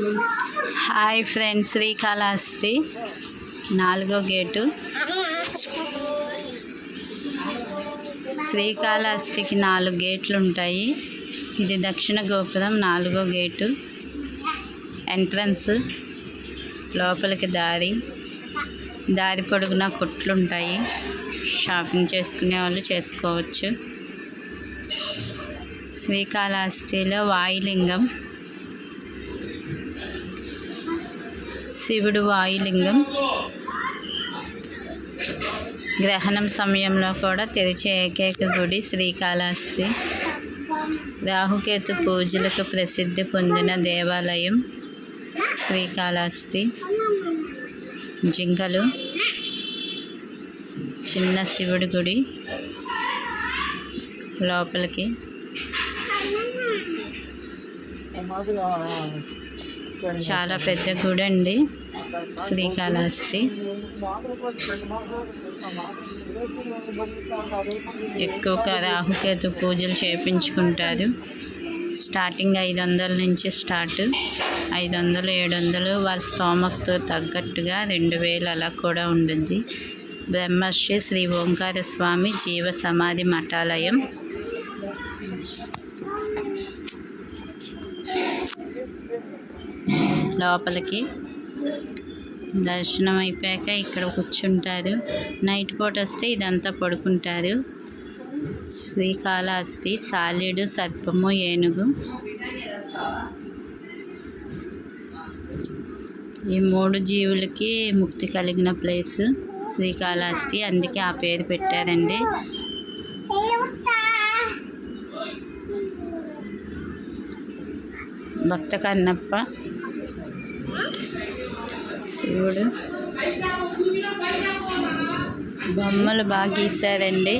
Hi friends Srikalahasti. నాలుగో gate. శ్రీకాళహస్తికి నాలుగు గేట్లు ఉంటాయి ఇది దక్షిణ గోపురం నాలుగో గేటు. ఎంట్రన్స్ లోపలికి దారి. దారి పొడుగున కొట్లు ఉంటాయి షాపింగ్ చేసుకునే వాళ్ళు చేసుకోవచ్చు. శ్రీకాళహస్తిలో వాయులింగం. శివుడు వాయులింగం గ్రహణం సమయంలో కూడా తెరిచే ఏకైక గుడి శ్రీకాళహస్తి. రాహుకేతు పూజలకు ప్రసిద్ధి పొందిన దేవాలయం శ్రీకాళహస్తి. జింకలు చిన్న శివుడి గుడి లోపలికి. చాలా పెద్ద గుడి అండి. శ్రీకాళహస్తి. ఎక్కువగా రాహుకేతు పూజలు చేయించుకుంటారు స్టార్టింగ్ ఐదు వందల నుంచి స్టార్ట్. ఐదు వందలు ఏడు వందలు వాళ్ళ స్తోమకు తగ్గట్టుగా రెండు వేలు అలా కూడా ఉంటుంది బ్రహ్మర్షి శ్రీ ఓంకార స్వామి జీవ సమాధి మఠాలయం. లోపలికి. దర్శనం అయిపోయాక ఇక్కడ కూర్చుంటారు. నైట్ పూట వస్తే ఇదంతా పడుకుంటారు. శ్రీకాళహస్తి సాలీడు సర్పము ఏనుగు. ఈ మూడు జీవులకి ముక్తి కలిగిన ప్లేస్ శ్రీకాళహస్తి. అందుకే ఆ పేరు పెట్టారండి. భక్త కన్నప్ప శివుడు. బొమ్మలు బాగా గీశారండి.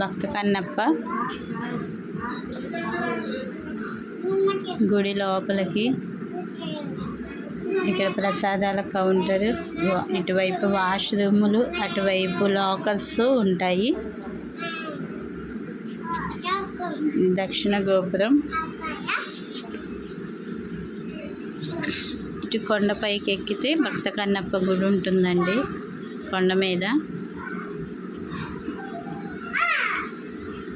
భక్త కన్నప్ప గుడి లోపలికి. ఇక్కడ ప్రసాదాల కౌంటర్ ఇటువైపు వాష్రూములు అటువైపు లాకర్స్ ఉంటాయి. దక్షిణ గోపురం. ఇటు కొండపైకి ఎక్కితే భక్త కన్నప్ప గుడి ఉంటుందండి కొండ మీద.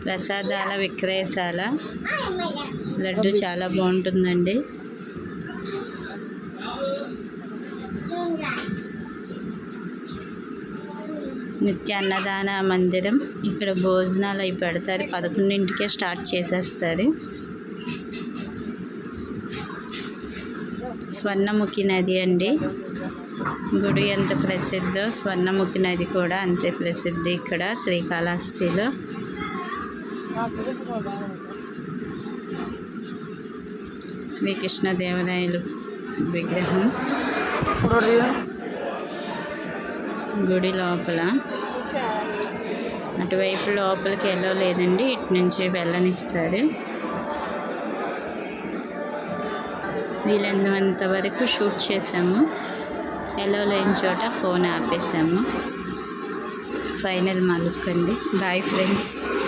ప్రసాదాల విక్రయశాల. లడ్డు చాలా బాగుంటుందండి. నిత్య అన్నదాన మందిరం ఇక్కడ భోజనాలు అవి పెడతారు. పదకొండింటికే స్టార్ట్ చేసేస్తారు. స్వర్ణముఖి నది అండి. గుడి ఎంత ప్రసిద్ధో స్వర్ణముఖి నది కూడా అంతే ప్రసిద్ధి ఇక్కడ శ్రీకాళహస్తిలో. శ్రీకృష్ణదేవరాయలు విగ్రహం. గుడి లోపల. అటువైపు లోపలికి వెళ్ళలేదండి ఇటు నుంచి వెళ్ళనిస్తారు. వీలైనంత వరకు షూట్ చేసాము. ఎల్లో లేని చోట ఫోన్ ఆపేసాము. ఫైనల్ మా అండి బాయ్ ఫ్రెండ్స్.